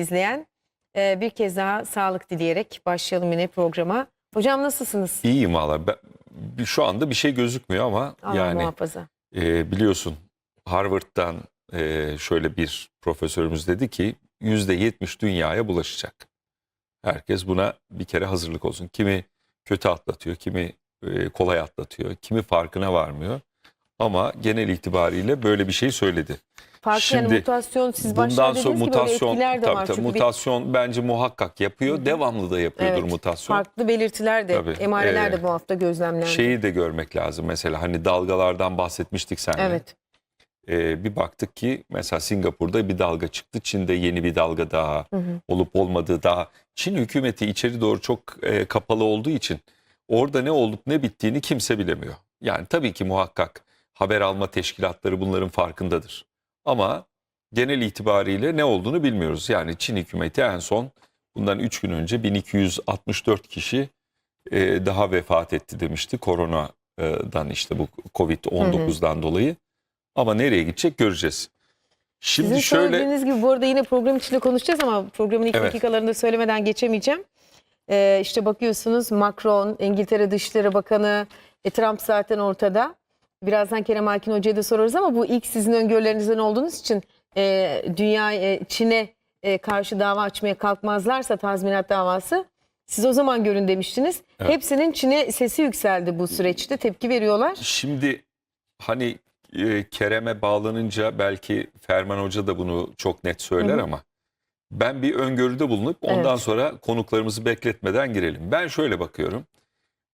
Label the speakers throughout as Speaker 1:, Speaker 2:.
Speaker 1: izleyen e, bir kez daha sağlık dileyerek başlayalım yine programa. Hocam nasılsınız?
Speaker 2: İyiyim valla. Ben- Şu anda bir şey gözükmüyor ama
Speaker 1: Allah
Speaker 2: yani
Speaker 1: muhafaza.
Speaker 2: e, biliyorsun Harvard'dan e, şöyle bir profesörümüz dedi ki %70 dünyaya bulaşacak. Herkes buna bir kere hazırlık olsun. Kimi kötü atlatıyor, kimi e, kolay atlatıyor, kimi farkına varmıyor. Ama genel itibariyle böyle bir şey söyledi.
Speaker 1: Farklı yani
Speaker 2: Şimdi
Speaker 1: mutasyon siz
Speaker 2: Bundan sonra mutasyon, tabii
Speaker 1: var.
Speaker 2: tabii,
Speaker 1: Çünkü bir
Speaker 2: mutasyon bence muhakkak yapıyor. Devamlı da yapıyordur
Speaker 1: Evet,
Speaker 2: mutasyon.
Speaker 1: farklı belirtiler de,
Speaker 2: Tabii,
Speaker 1: emareler
Speaker 2: e,
Speaker 1: de bu hafta gözlemlendi.
Speaker 2: Şeyi de görmek lazım mesela hani dalgalardan bahsetmiştik seninle.
Speaker 1: evet.
Speaker 2: Ee, bir baktık ki mesela Singapur'da bir dalga çıktı. Çin'de yeni bir dalga daha
Speaker 1: Hı hı.
Speaker 2: olup olmadığı daha. Çin hükümeti içeri doğru çok e, kapalı olduğu için orada ne olup ne bittiğini kimse bilemiyor. Yani tabii ki muhakkak haber alma teşkilatları bunların farkındadır. Ama genel itibariyle ne olduğunu bilmiyoruz. Yani Çin hükümeti en son bundan 3 gün önce 1264 kişi e, daha vefat etti demişti koronadan işte bu Covid-19'dan dolayı. Ama nereye gidecek göreceğiz. Şimdi
Speaker 1: Sizin
Speaker 2: şöyle
Speaker 1: söylediğiniz gibi bu arada yine program içinde konuşacağız ama programın ilk
Speaker 2: Evet.
Speaker 1: dakikalarında söylemeden geçemeyeceğim. Ee, işte bakıyorsunuz Macron, İngiltere Dışişleri Bakanı, e, Trump zaten ortada. Birazdan Kerem Alkin Hoca'ya da sorarız ama bu ilk sizin öngörülerinizden olduğunuz için e, dünya e, Çin'e e, karşı dava açmaya kalkmazlarsa tazminat davası siz o zaman görün demiştiniz.
Speaker 2: Evet.
Speaker 1: Hepsinin Çin'e sesi yükseldi bu süreçte tepki veriyorlar.
Speaker 2: Şimdi hani e, Kerem'e bağlanınca belki Ferman Hoca da bunu çok net söyler
Speaker 1: hı.
Speaker 2: ama ben bir öngörüde bulunup ondan
Speaker 1: Evet.
Speaker 2: sonra konuklarımızı bekletmeden girelim. Ben şöyle bakıyorum.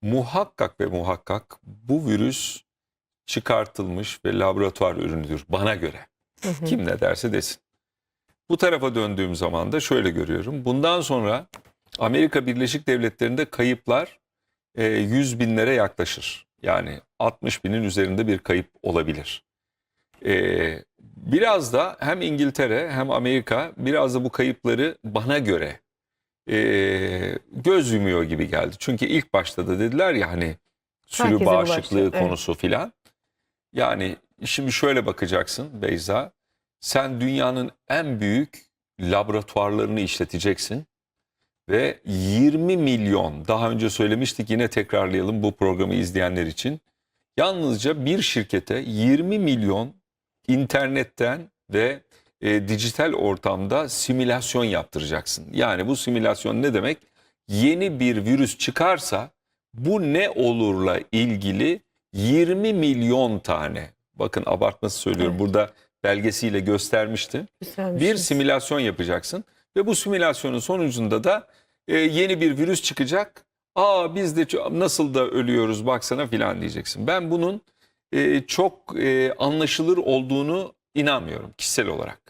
Speaker 2: Muhakkak ve muhakkak bu virüs çıkartılmış ve laboratuvar ürünüdür bana göre.
Speaker 1: Hı hı.
Speaker 2: Kim ne derse desin. Bu tarafa döndüğüm zaman da şöyle görüyorum. Bundan sonra Amerika Birleşik Devletleri'nde kayıplar e, 100 binlere yaklaşır. Yani 60 binin üzerinde bir kayıp olabilir. E, biraz da hem İngiltere hem Amerika biraz da bu kayıpları bana göre e, göz yumuyor gibi geldi. Çünkü ilk başta da dediler ya hani sürü
Speaker 1: Herkese
Speaker 2: bağışıklığı
Speaker 1: evet.
Speaker 2: konusu filan. Yani şimdi şöyle bakacaksın Beyza. Sen dünyanın en büyük laboratuvarlarını işleteceksin. Ve 20 milyon daha önce söylemiştik yine tekrarlayalım bu programı izleyenler için. Yalnızca bir şirkete 20 milyon internetten ve e, dijital ortamda simülasyon yaptıracaksın. Yani bu simülasyon ne demek? Yeni bir virüs çıkarsa bu ne olurla ilgili 20 milyon tane bakın abartması söylüyorum
Speaker 1: Evet.
Speaker 2: burada belgesiyle göstermiştim. Bir simülasyon yapacaksın ve bu simülasyonun sonucunda da e, yeni bir virüs çıkacak. Aa biz de nasıl da ölüyoruz baksana filan diyeceksin. Ben bunun e, çok e, anlaşılır olduğunu inanmıyorum kişisel olarak.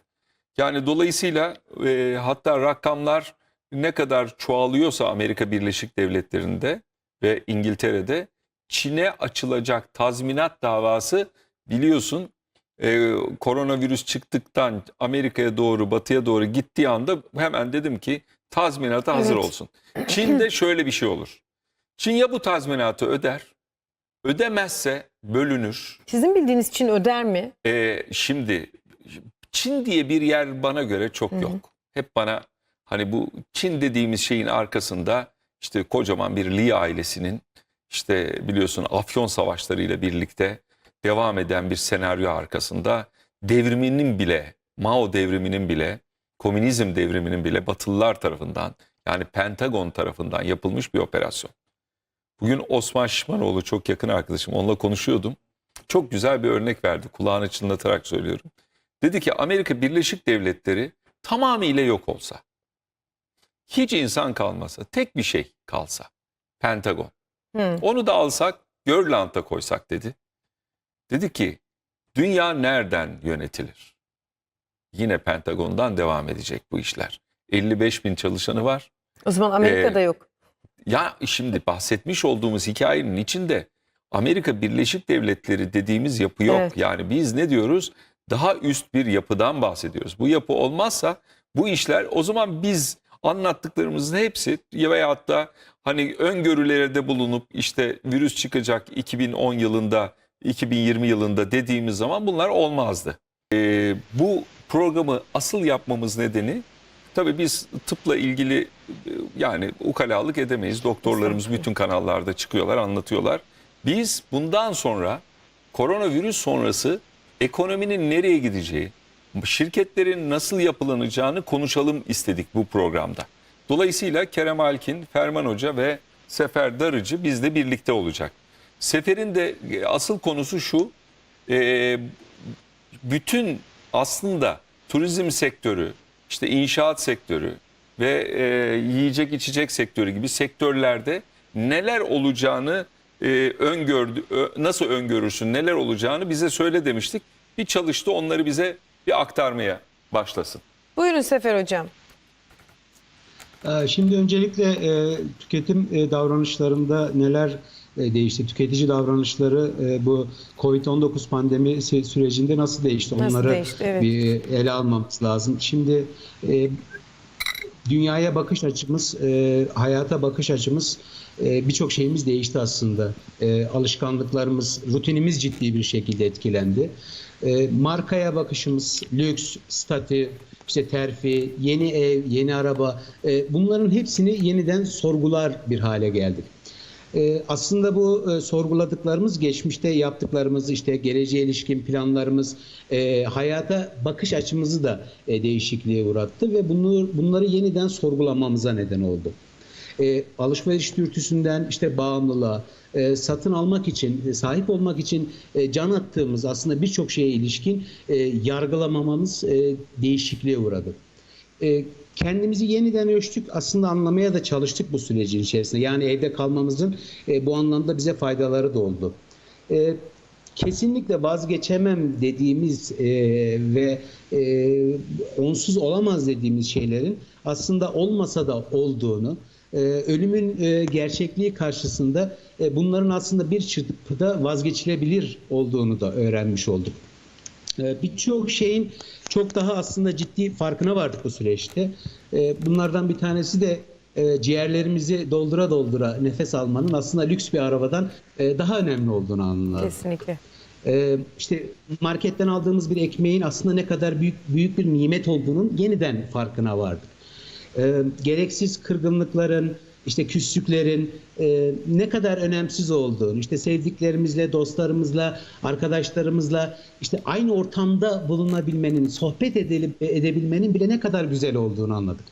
Speaker 2: Yani dolayısıyla e, hatta rakamlar ne kadar çoğalıyorsa Amerika Birleşik Devletleri'nde ve İngiltere'de Çin'e açılacak tazminat davası biliyorsun e, koronavirüs çıktıktan Amerika'ya doğru batıya doğru gittiği anda hemen dedim ki tazminata hazır
Speaker 1: Evet.
Speaker 2: olsun. Çin'de şöyle bir şey olur. Çin ya bu tazminatı öder, ödemezse bölünür.
Speaker 1: Sizin bildiğiniz için öder mi?
Speaker 2: E, şimdi Çin diye bir yer bana göre çok
Speaker 1: Hı hı.
Speaker 2: yok. Hep bana hani bu Çin dediğimiz şeyin arkasında işte kocaman bir Li ailesinin işte biliyorsun Afyon savaşlarıyla birlikte devam eden bir senaryo arkasında devriminin bile Mao devriminin bile komünizm devriminin bile Batılılar tarafından yani Pentagon tarafından yapılmış bir operasyon. Bugün Osman Şişmanoğlu çok yakın arkadaşım onunla konuşuyordum. Çok güzel bir örnek verdi kulağını çınlatarak söylüyorum. Dedi ki Amerika Birleşik Devletleri tamamıyla yok olsa, hiç insan kalmasa, tek bir şey kalsa, Pentagon.
Speaker 1: Hı.
Speaker 2: Onu da alsak, Görland'a koysak dedi. Dedi ki, dünya nereden yönetilir? Yine Pentagon'dan devam edecek bu işler. 55 bin çalışanı var.
Speaker 1: O zaman Amerika'da
Speaker 2: Ee,
Speaker 1: yok.
Speaker 2: Ya şimdi bahsetmiş olduğumuz hikayenin içinde Amerika Birleşik Devletleri dediğimiz yapı yok.
Speaker 1: Evet.
Speaker 2: Yani biz ne diyoruz? Daha üst bir yapıdan bahsediyoruz. Bu yapı olmazsa bu işler o zaman biz anlattıklarımızın hepsi ya veyahut da hani öngörülerde bulunup işte virüs çıkacak 2010 yılında 2020 yılında dediğimiz zaman bunlar olmazdı. Ee, bu programı asıl yapmamız nedeni Tabii biz tıpla ilgili e, yani ukalalık edemeyiz. Doktorlarımız bütün kanallarda çıkıyorlar, anlatıyorlar. Biz bundan sonra koronavirüs sonrası ekonominin nereye gideceği, şirketlerin nasıl yapılanacağını konuşalım istedik bu programda. Dolayısıyla Kerem Alkin, Ferman Hoca ve Sefer Darıcı bizle birlikte olacak. Sefer'in de e, asıl konusu şu, e, bütün aslında turizm sektörü, işte inşaat sektörü ve e, yiyecek içecek sektörü gibi sektörlerde neler olacağını öngördü, nasıl öngörürsün, neler olacağını bize söyle demiştik. Bir çalıştı onları bize bir aktarmaya başlasın.
Speaker 1: Buyurun Sefer Hocam.
Speaker 3: Ee, Şimdi öncelikle e, tüketim e, davranışlarında neler e, değişti? Tüketici davranışları bu Covid-19 pandemisi sürecinde nasıl değişti?
Speaker 1: Nasıl
Speaker 3: Onları
Speaker 1: değişti, evet.
Speaker 3: bir ele almamız lazım. Şimdi dünyaya bakış açımız, hayata bakış açımız, birçok şeyimiz değişti aslında. Alışkanlıklarımız, rutinimiz ciddi bir şekilde etkilendi. Markaya bakışımız, lüks, statü, işte terfi, yeni ev, yeni araba, e, bunların hepsini yeniden sorgular bir hale geldik. Ee, aslında bu e, sorguladıklarımız geçmişte yaptıklarımız işte geleceğe ilişkin planlarımız e, hayata bakış açımızı da e, değişikliğe uğrattı ve bunu, bunları yeniden sorgulamamıza neden oldu. E, alışveriş dürtüsünden işte bağımlılığa, e, satın almak için, e, sahip olmak için e, can attığımız aslında birçok şeye ilişkin e, yargılamamamız e, değişikliğe uğradı. E, kendimizi yeniden ölçtük. Aslında anlamaya da çalıştık bu sürecin içerisinde. Yani evde kalmamızın e, bu anlamda bize faydaları da oldu. E, kesinlikle vazgeçemem dediğimiz e, ve e, onsuz olamaz dediğimiz şeylerin aslında olmasa da olduğunu, e, ölümün e, gerçekliği karşısında e, bunların aslında bir çırpıda vazgeçilebilir olduğunu da öğrenmiş olduk. Ee, Birçok şeyin çok daha aslında ciddi farkına vardık bu süreçte. Ee, Bunlardan bir tanesi de e, ciğerlerimizi doldura doldura nefes almanın aslında lüks bir arabadan e, daha önemli olduğunu anladık.
Speaker 1: Kesinlikle.
Speaker 3: Ee, işte marketten aldığımız bir ekmeğin aslında ne kadar büyük büyük bir nimet olduğunun yeniden farkına vardık. Ee, gereksiz kırgınlıkların, işte küslüklerin e, ne kadar önemsiz olduğunu, işte sevdiklerimizle, dostlarımızla, arkadaşlarımızla işte aynı ortamda bulunabilmenin, sohbet edelim, edebilmenin bile ne kadar güzel olduğunu anladık.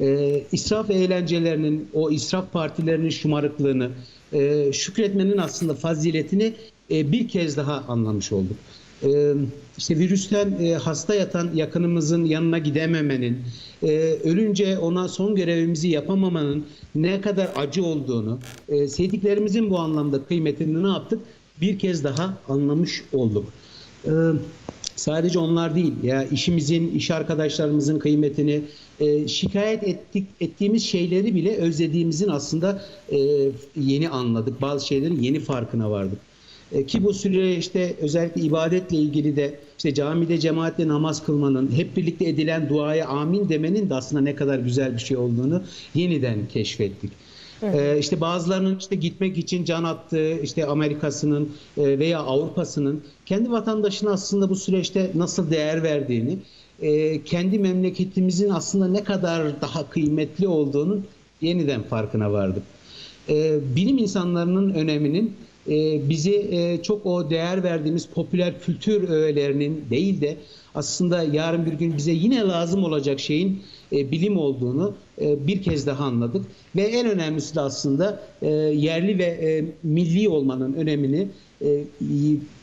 Speaker 3: Ee, israf eğlencelerinin, o israf partilerinin şımarıklığını, e, şükretmenin aslında faziletini e, bir kez daha anlamış olduk. Ee, işte virüsten e, hasta yatan yakınımızın yanına gidememenin, e, ölünce ona son görevimizi yapamamanın ne kadar acı olduğunu, e, sevdiklerimizin bu anlamda kıymetini ne yaptık? Bir kez daha anlamış olduk. Ee, sadece onlar değil ya işimizin, iş arkadaşlarımızın kıymetini, şikayet ettik ettiğimiz şeyleri bile özlediğimizin aslında yeni anladık. Bazı şeylerin yeni farkına vardık. E, ki bu süre işte özellikle ibadetle ilgili de işte camide cemaatle namaz kılmanın, hep birlikte edilen duaya amin demenin de aslında ne kadar güzel bir şey olduğunu yeniden keşfettik. Ee, işte bazılarının işte gitmek için can attığı işte Amerika'sının e, veya Avrupa'sının kendi vatandaşına aslında bu süreçte nasıl değer verdiğini, e, kendi memleketimizin aslında ne kadar daha kıymetli olduğunun yeniden farkına vardık. Bilim insanlarının öneminin e, bizi e, çok o değer verdiğimiz popüler kültür öğelerinin değil de aslında yarın bir gün bize yine lazım olacak şeyin e, bilim olduğunu e, bir kez daha anladık. Ve en önemlisi de aslında e, yerli ve e, milli olmanın önemini, e,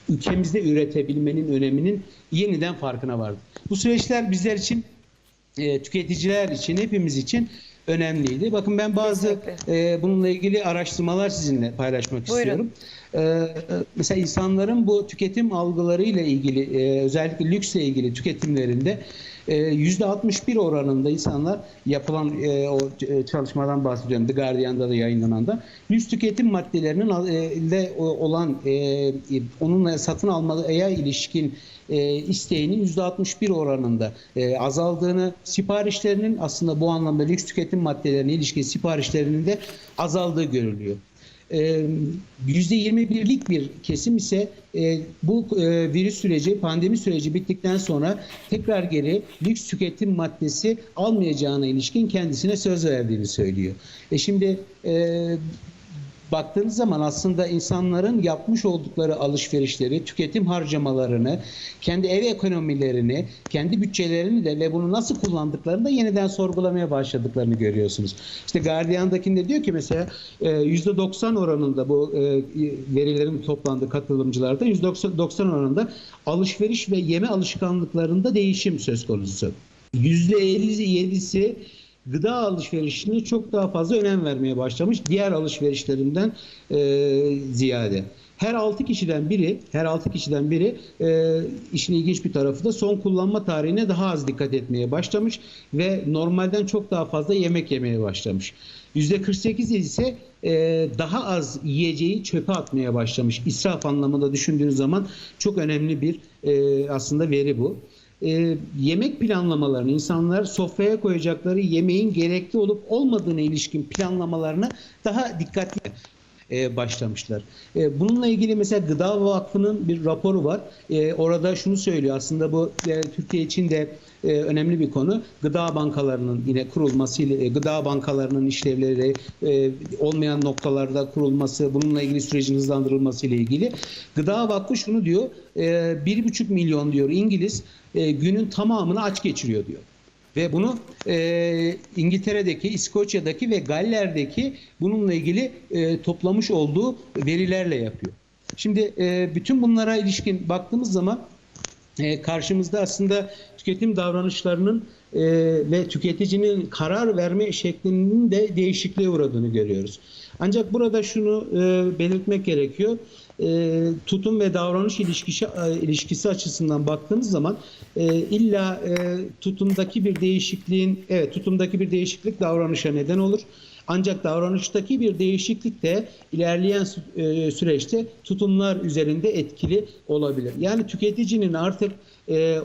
Speaker 3: ülkemizde üretebilmenin öneminin yeniden farkına vardık. Bu süreçler bizler için, e, tüketiciler için, hepimiz için önemliydi. Bakın ben bazı e, bununla ilgili araştırmalar sizinle paylaşmak
Speaker 1: Buyurun.
Speaker 3: istiyorum. Ee, mesela insanların bu tüketim algılarıyla ilgili e, özellikle lüksle ilgili tüketimlerinde e, %61 oranında insanlar yapılan e, o e, çalışmadan bahsediyorum. The Guardian'da da yayınlananda lüks tüketim maddelerinin e, o- olan e, e, onunla satın almaya ilişkin e, isteğinin %61 oranında e, azaldığını, siparişlerinin aslında bu anlamda lüks tüketim maddelerine ilişkin siparişlerinin de azaldığı görülüyor. E, %21'lik bir kesim ise e, bu e, virüs süreci, pandemi süreci bittikten sonra tekrar geri lüks tüketim maddesi almayacağına ilişkin kendisine söz verdiğini söylüyor. E şimdi e, baktığınız zaman aslında insanların yapmış oldukları alışverişleri, tüketim harcamalarını, kendi ev ekonomilerini, kendi bütçelerini de ve bunu nasıl kullandıklarını da yeniden sorgulamaya başladıklarını görüyorsunuz. İşte Guardian'dakinde diyor ki mesela e, %90 oranında bu e, verilerin toplandığı katılımcılarda %90 oranında alışveriş ve yeme alışkanlıklarında değişim söz konusu. %57'si gıda alışverişine çok daha fazla önem vermeye başlamış diğer alışverişlerinden e, ziyade. Her 6 kişiden biri, her 6 kişiden biri e, işin ilginç bir tarafı da son kullanma tarihine daha az dikkat etmeye başlamış ve normalden çok daha fazla yemek yemeye başlamış. %48 ise e, daha az yiyeceği çöpe atmaya başlamış. İsraf anlamında düşündüğünüz zaman çok önemli bir e, aslında veri bu e, yemek planlamalarını insanlar sofraya koyacakları yemeğin gerekli olup olmadığına ilişkin planlamalarına daha dikkatli e, başlamışlar. E, bununla ilgili mesela Gıda Vakfı'nın bir raporu var. E, orada şunu söylüyor aslında bu e, Türkiye için de e, önemli bir konu. Gıda bankalarının yine kurulmasıyla, e, gıda bankalarının işlevleri e, olmayan noktalarda kurulması, bununla ilgili sürecin hızlandırılması ile ilgili. Gıda Vakfı şunu diyor, e, bir buçuk milyon diyor İngiliz e, günün tamamını aç geçiriyor diyor. Ve bunu e, İngiltere'deki, İskoçya'daki ve Galler'deki bununla ilgili e, toplamış olduğu verilerle yapıyor. Şimdi e, bütün bunlara ilişkin baktığımız zaman e, karşımızda aslında tüketim davranışlarının e, ve tüketicinin karar verme şeklinin de değişikliğe uğradığını görüyoruz. Ancak burada şunu e, belirtmek gerekiyor. E, tutum ve davranış ilişkisi, e, ilişkisi açısından baktığımız zaman e, illa tutumdaki bir değişikliğin, evet tutumdaki bir değişiklik davranışa neden olur. Ancak davranıştaki bir değişiklik de ilerleyen süreçte tutumlar üzerinde etkili olabilir. Yani tüketicinin artık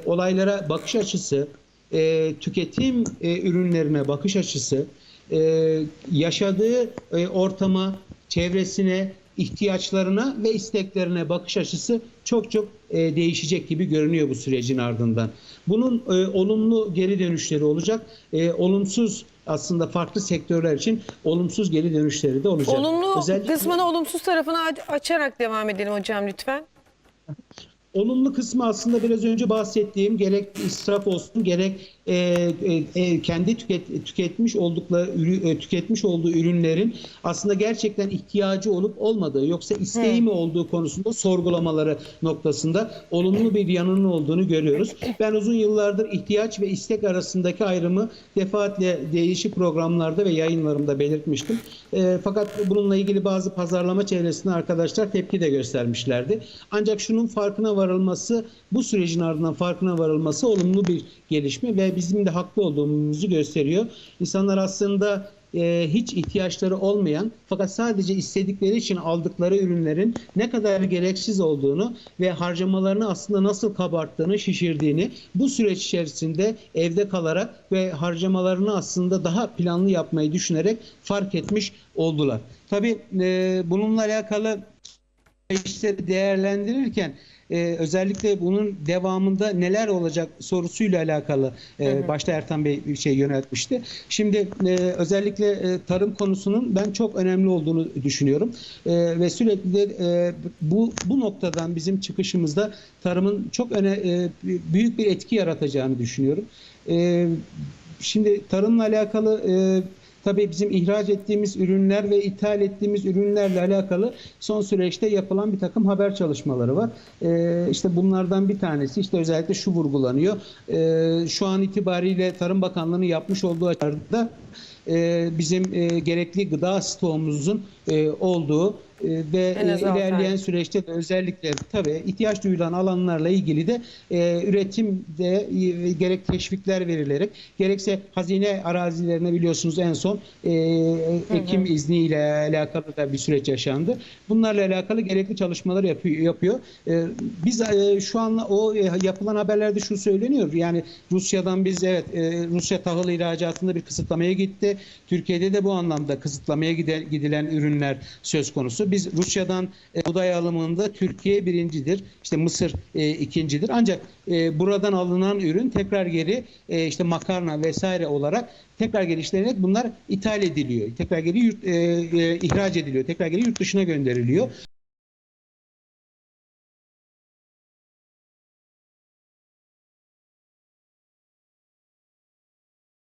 Speaker 3: olaylara bakış açısı, tüketim ürünlerine bakış açısı, yaşadığı ortama, çevresine, ihtiyaçlarına ve isteklerine bakış açısı çok çok e, değişecek gibi görünüyor bu sürecin ardından. Bunun e, olumlu geri dönüşleri olacak, e, olumsuz aslında farklı sektörler için olumsuz geri dönüşleri de olacak.
Speaker 1: Olumlu
Speaker 3: Özellikle-
Speaker 1: kısmını olumsuz tarafını açarak devam edelim hocam lütfen.
Speaker 3: Olumlu kısmı aslında biraz önce bahsettiğim gerek israf olsun gerek e, e, e, kendi tüket, tüketmiş oldukları ürü- e, tüketmiş olduğu ürünlerin aslında gerçekten ihtiyacı olup olmadığı yoksa isteği mi olduğu konusunda sorgulamaları noktasında olumlu bir yanının olduğunu görüyoruz. Ben uzun yıllardır ihtiyaç ve istek arasındaki ayrımı defaatle değişik programlarda ve yayınlarımda belirtmiştim. E, fakat bununla ilgili bazı pazarlama çevresinde arkadaşlar tepki de göstermişlerdi. Ancak şunun farkına varılması, bu sürecin ardından farkına varılması olumlu bir gelişme ve bizim de haklı olduğumuzu gösteriyor. İnsanlar aslında e, hiç ihtiyaçları olmayan fakat sadece istedikleri için aldıkları ürünlerin ne kadar gereksiz olduğunu ve harcamalarını aslında nasıl kabarttığını, şişirdiğini bu süreç içerisinde evde kalarak ve harcamalarını aslında daha planlı yapmayı düşünerek fark etmiş oldular. Tabii e, bununla alakalı işleri değerlendirirken e, özellikle bunun devamında neler olacak sorusuyla alakalı e, başta Ertan Bey bir şey yöneltmişti. Şimdi e, özellikle e, tarım konusunun ben çok önemli olduğunu düşünüyorum E, ve sürekli de e, bu bu noktadan bizim çıkışımızda tarımın çok öne, e, büyük bir etki yaratacağını düşünüyorum. E, şimdi tarımla alakalı e, Tabii bizim ihraç ettiğimiz ürünler ve ithal ettiğimiz ürünlerle alakalı son süreçte yapılan bir takım haber çalışmaları var. Ee, işte bunlardan bir tanesi işte özellikle şu vurgulanıyor. Ee, şu an itibariyle Tarım Bakanlığı'nın yapmış olduğu açıklarda e, bizim e, gerekli gıda stoğumuzun e, olduğu ve e,
Speaker 1: altı
Speaker 3: ilerleyen süreçte de özellikle tabii ihtiyaç duyulan alanlarla ilgili de e, üretimde e, gerek teşvikler verilerek gerekse hazine arazilerine biliyorsunuz en son e, ekim izniyle alakalı da bir süreç yaşandı. Bunlarla alakalı gerekli çalışmalar yapıyor. yapıyor. E, biz e, şu an o e, yapılan haberlerde şu söyleniyor. Yani Rusya'dan biz evet e, Rusya tahıl ihracatında bir kısıtlamaya gitti. Türkiye'de de bu anlamda kısıtlamaya gide- gidilen ürünler söz konusu. Biz Rusya'dan e, buğday alımında Türkiye birincidir. İşte Mısır e, ikincidir. Ancak e, buradan alınan ürün tekrar geri e, işte makarna vesaire olarak tekrar geliştirilerek bunlar ithal ediliyor. Tekrar geri yurt, e, e, ihraç ediliyor. Tekrar geri yurt dışına gönderiliyor.